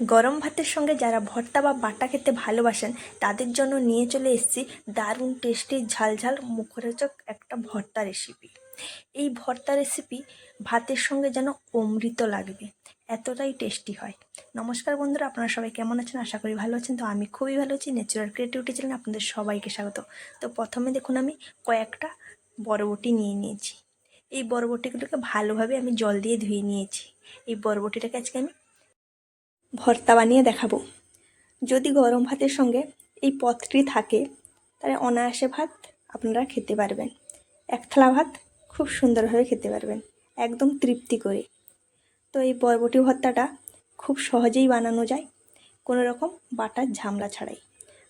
গরম ভাতের সঙ্গে যারা ভর্তা বা বাটা খেতে ভালোবাসেন, তাদের জন্য নিয়ে চলে এসেছি দারুণ টেস্টি ঝালঝাল মুখরোচক একটা ভর্তা রেসিপি এই ভর্তা রেসিপি ভাতের সঙ্গে যেন অমৃত লাগবে, এতটাই টেস্টি হয়। নমস্কার বন্ধুরা, আপনারা সবাই কেমন আছেন? আশা করি ভালো আছেন। তো আমি খুবই ভালো আছি ন্যাচারাল ক্রিয়েটিভিটি চ্যানেলে আপনাদের সবাইকে স্বাগত। তো প্রথমে দেখুন, আমি কয়েকটা বরবটি নিয়ে নিয়েছি। এই বরবটিগুলোকে ভালোভাবে আমি জল দিয়ে ধুয়ে নিয়েছি। এই বরবটিটাকে আজকে আমি ভর্তা বানিয়ে দেখাবো। যদি গরম ভাতের সঙ্গে এই পথটি থাকে, তাহলে অনায়াসে ভাত আপনারা খেতে পারবেন। এক থালা ভাত খুব সুন্দরভাবে খেতে পারবেন, একদম তৃপ্তি করে। তো এই বরবটি ভর্তাটা খুব সহজেই বানানো যায়, কোনো রকম বাটার ঝামলা ছাড়াই।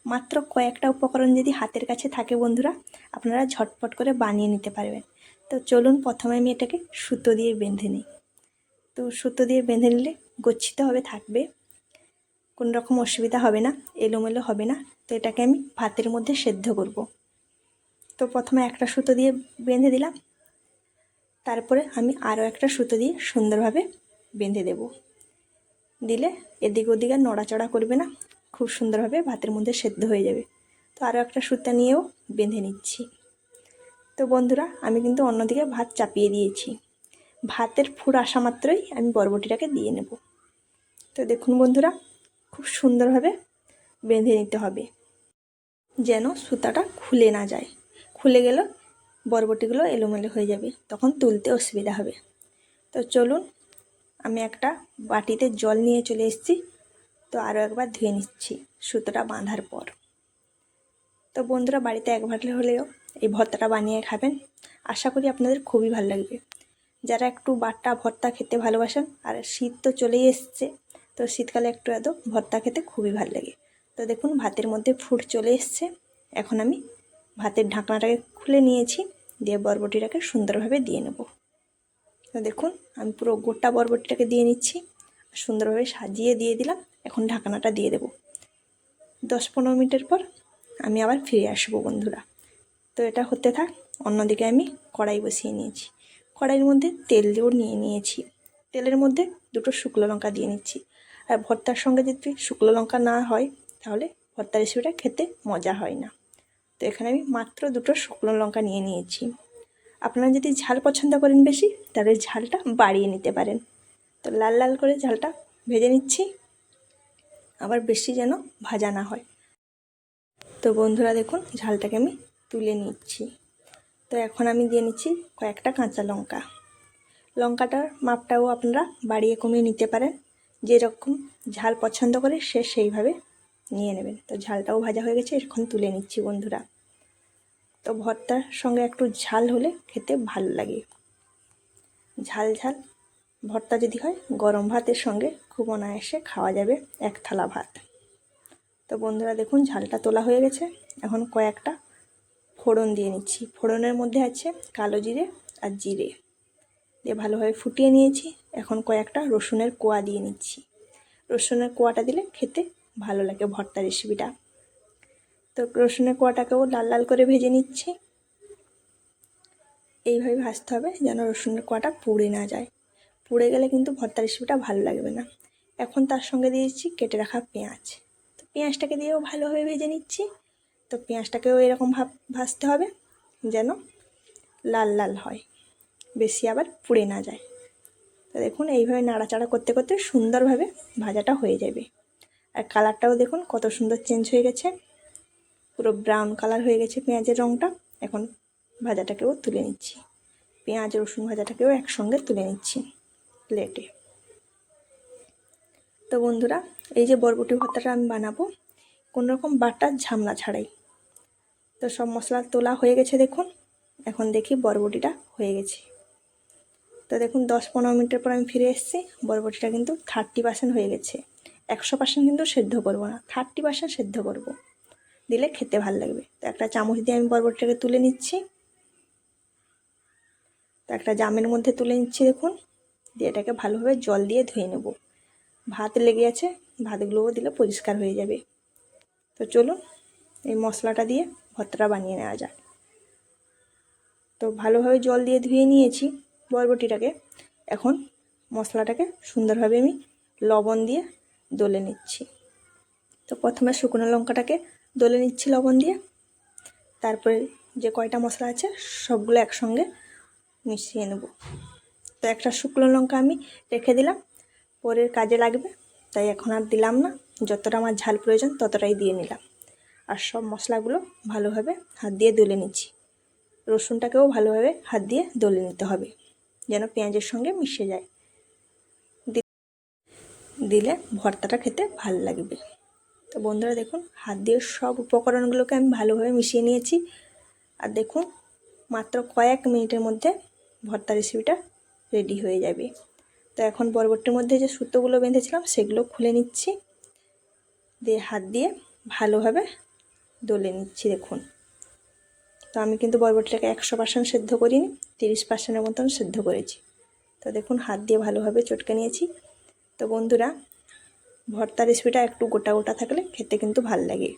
মাত্র কয়েকটা উপকরণ যদি হাতের কাছে থাকে বন্ধুরা, আপনারা ঝটপট করে বানিয়ে নিতে পারবেন। তো চলুন প্রথমে আমি এটাকে সুতো দিয়ে বেঁধে নিই। তো সুতো দিয়ে বেঁধে নিলে গচ্ছিতভাবে থাকবে। কোনো রকম অসুবিধা হবে না, এলোমেলো হবে না। তো এটাকে আমি ভাতের মধ্যে সেদ্ধ করব। তো প্রথমে একটা সুতো দিয়ে বেঁধে দিলাম। তারপরে আমি আরও একটা সুতো দিয়ে সুন্দরভাবে বেঁধে দেব। দিলে এদিক ওদিক নড়াচড়া করবে না, খুব সুন্দরভাবে ভাতের মধ্যে সেদ্ধ হয়ে যাবে। তো আরও একটা সুতা নিয়েও বেঁধে নিচ্ছি। তো বন্ধুরা, আমি কিন্তু অন্যদিকে ভাত চাপিয়ে দিয়েছি। ভাতের ফুর আসা মাত্রই আমি বরবটিটাকে দিয়ে নেব। তো দেখুন বন্ধুরা, খুব সুন্দরভাবে বেঁধে নিতে হবে, যেন সুতাটা খুলে না যায়। খুলে গেল বরবটিগুলো এলোমেলো হয়ে যাবে, তখন তুলতে অসুবিধা হবে। তো চলুন, আমি একটা বাটিতে জল নিয়ে চলে এসেছি। তো আরও একবার ধুয়ে নিচ্ছি সুতোটা বাঁধার পর। তো বন্ধুরা, বাড়িতে এক ভাটলে হলেও এই ভর্তাটা বানিয়ে খাবেন। আশা করি আপনাদের খুবই ভালো লাগবে। যারা একটু বাটা ভর্তা খেতে ভালোবাসেন, আর শীত তো চলেই এসছে, তো শীতকালে একটু এত ভর্তা খেতে খুবই ভালো লাগে। তো দেখুন, ভাতের মধ্যে ফুট চলে এসছে। এখন আমি ভাতের ঢাকনাটাকে খুলে নিয়েছি, দিয়ে বরবটিটাকে সুন্দরভাবে দিয়ে নেব। তো দেখুন, আমি পুরো গোটা বরবটিটাকে দিয়ে নিচ্ছি সুন্দরভাবে সাজিয়ে দিয়ে দিলাম, এখন ঢাকনাটা দিয়ে দেব। দশ পনেরো মিনিটের পর আমি আবার ফিরে আসব বন্ধুরা। তো এটা হতে থাক, অন্যদিকে আমি কড়াই বসিয়ে নিয়েছি। কড়াইয়ের মধ্যে তেল দিয়েও নিয়ে নিয়েছি। তেলের মধ্যে দুটো শুকনো লঙ্কা দিয়ে নিচ্ছি। আর ভর্তার সঙ্গে যদি শুকনো লঙ্কা না হয়, তাহলে ভর্তা রেসিপিটা খেতে মজা হয় না। তো এখানে আমি মাত্র দুটো শুকনো লঙ্কা নিয়ে নিয়েছি। আপনারা যদি ঝাল পছন্দ করেন বেশি, তাহলে ঝালটা বাড়িয়ে নিতে পারেন। তো লাল লাল করে ঝালটা ভেজে নিচ্ছি। আবার বেশি যেন ভাজা না হয়। তো বন্ধুরা দেখুন, ঝালটাকে আমি তুলে নিচ্ছি। তো এখন আমি দিয়ে নিচ্ছি কয়েকটা কাঁচা লঙ্কা। লঙ্কাটার মাপটাও আপনারা বাড়িয়ে কমিয়ে নিতে পারেন। যেরকম ঝাল পছন্দ করে সে সেইভাবে নিয়ে নেবেন। তো ঝালটাও ভাজা হয়ে গেছে, এখন তুলে নিচ্ছি বন্ধুরা। তো ভর্তার সঙ্গে একটু ঝাল হলে খেতে ভালো লাগে। ঝাল ঝাল ভর্তা যদি হয়, গরম ভাতের সঙ্গে খুব অনায়াসে খাওয়া যাবে এক থালা ভাত। তো বন্ধুরা দেখুন, ঝালটা তোলা হয়ে গেছে। এখন কয়েকটা ফোড়ন দিয়ে নিচ্ছি। ফোড়নের মধ্যে আছে কালো জিরে আর জিরে। দিয়ে ভালোভাবে ফুটিয়ে নিয়েছি। এখন কয়েকটা রসুনের কোয়া দিয়ে নিচ্ছি। রসুনের কোয়াটা দিলে খেতে ভালো লাগে ভর্তা রেসিপিটা তো রসুনের কোয়াটাকেও লাল লাল করে ভেজে নিচ্ছি। এইভাবে ভাজতে হবে যেন রসুনের কোয়াটা পুড়ে না যায়। পুড়ে গেলে কিন্তু ভর্তা রেসিপিটা ভালো লাগবে না। এখন তার সঙ্গে দিয়েছি কেটে রাখা পেঁয়াজ। তো পেঁয়াজটাকে দিয়েও ভালোভাবে ভেজে নিচ্ছি। তো পেঁয়াজটাকেও এরকম ভাব, ভাজতে হবে যেন লাল লাল হয়, বেশি আবার পুড়ে না যায়। তো দেখুন, এইভাবে নাড়াচাড়া করতে করতে সুন্দরভাবে ভাজাটা হয়ে যাবে। আর কালারটাও দেখুন, কত সুন্দর চেঞ্জ হয়ে গেছে। পুরো ব্রাউন কালার হয়ে গেছে পেঁয়াজের রঙটা এখন ভাজাটাকেও তুলে নিচ্ছি। পেঁয়াজ, রসুন ভাজাটাকেও একসঙ্গে তুলে নিচ্ছি প্লেটে। তো বন্ধুরা, এই যে বরবটি ভর্তাটা আমি বানাবো রকম বাটার ঝামলা ছাড়াই। তো সব মশলা তোলা হয়ে গেছে দেখুন। এখন দেখি বরবটিটা হয়ে গেছে। তো দেখুন, দশ পনেরো মিনিটের পর আমি ফিরে এসেছি। বরবটিটা কিন্তু থার্টি পার্সেন্ট হয়ে গেছে। একশো পার্সেন্ট কিন্তু সেদ্ধ করব না থার্টি পার্সেন্ট সেদ্ধ করব। দিলে খেতে ভালো লাগবে। তো একটা চামচ দিয়ে আমি বরবটিটাকে তুলে নিচ্ছি। তো একটা জামের মধ্যে তুলে নিচ্ছি দেখুন। দিয়ে এটাকে ভালোভাবে জল দিয়ে ধুয়ে নেব। ভাত লেগে আছে, ভাতগুলোও দিলে পরিষ্কার হয়ে যাবে। তো চলুন, এই মশলাটা দিয়ে ভর্তাটা বানিয়ে নেওয়া যায়। তো ভালোভাবে জল দিয়ে ধুয়ে নিয়েছি বরবটিটাকে। এখন মশলাটাকে সুন্দরভাবে আমি লবণ দিয়ে দলে নিচ্ছি। তো প্রথমে শুকনো লঙ্কাটাকে দলে নিচ্ছি লবণ দিয়ে। তারপরে যে কয়টা মশলা আছে সবগুলো একসঙ্গে মিশিয়ে নেব। তো একটা শুকনো লঙ্কা আমি রেখে দিলাম। পরের কাজে লাগবে, তাই এখন আর দিলাম না। যতটা আমার ঝাল প্রয়োজন ততটাই দিয়ে নিলাম। আর সব মশলাগুলো ভালোভাবে হাত দিয়ে দলে নিচ্ছি। রসুনটাকেও ভালোভাবে হাত দিয়ে দলে নিতে হবে, যেন পেঁয়াজের সঙ্গে মিশে যায়। দিলে ভর্তাটা খেতে ভালো লাগবে। তো বন্ধুরা দেখুন, হাত দিয়ে সব উপকরণগুলোকে আমি ভালোভাবে মিশিয়ে নিয়েছি। আর দেখুন, মাত্র কয়েক মিনিটের মধ্যে ভর্তা রেসিপিটা রেডি হয়ে যাবে। তো এখন পরবর্তীর মধ্যে যে সুতোগুলো বেঁধেছিলাম, সেগুলো খুলে নিচ্ছি। দিয়ে হাত দিয়ে ভালোভাবে দলে নিচ্ছি, দেখুন। তো আমি কিন্তু বরবটিটাকে একশো পার্সেন্ট সেদ্ধ করিনি, তিরিশ পার্সেন্টের মতন সেদ্ধ করেছি। তো দেখুন, হাত দিয়ে ভালোভাবে চটকে নিয়েছি। তো বন্ধুরা, ভর্তা রেসিপিটা একটু গোটা গোটা থাকলে খেতে কিন্তু ভালো লাগে।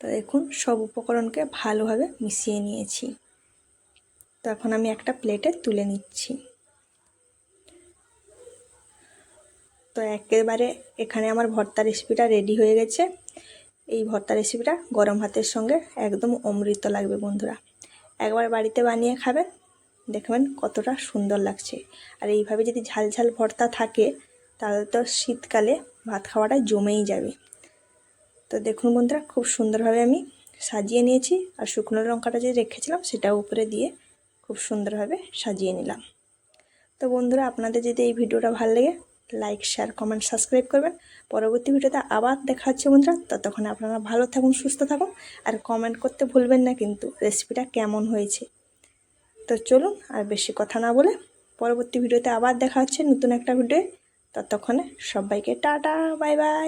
তো দেখুন, সব উপকরণকে ভালোভাবে মিশিয়ে নিয়েছি। তো এখন আমি একটা প্লেটে তুলে নিচ্ছি। তো একেবারে এখানে আমার ভর্তা রেসিপিটা রেডি হয়ে গেছে। এই ভর্তা রেসিপিটা গরম ভাতের সঙ্গে একদম অমৃত লাগবে বন্ধুরা। একবার বাড়িতে বানিয়ে খাবেন, দেখবেন কতটা সুন্দর লাগছে। আর এইভাবে যদি ঝাল ঝাল ভর্তা থাকে, তাহলে তো শীতকালে ভাত খাওয়াটা জমেই যাবে। তো দেখুন বন্ধুরা, খুব সুন্দরভাবে আমি সাজিয়ে নিয়েছি আর শুকনো লঙ্কাটা যে রেখেছিলাম সেটাও উপরে দিয়ে খুব সুন্দরভাবে সাজিয়ে নিলাম। তো বন্ধুরা, আপনাদের যদি এই ভিডিওটা ভালো লাগে লাইক শেয়ার কমেন্ট সাবস্ক্রাইব করবেন। পরবর্তী ভিডিওতে আবার দেখা হচ্ছে বন্ধুরা। ততক্ষণ আপনারা ভালো থাকুন, সুস্থ থাকুন। আর কমেন্ট করতে ভুলবেন না কিন্তু রেসিপিটা কেমন হয়েছে। তো চলুন আর বেশি কথা না বলে পরবর্তী ভিডিওতে আবার দেখা হচ্ছে নতুন একটা ভিডিও ততক্ষণে সবাইকে টাটা বাই বাই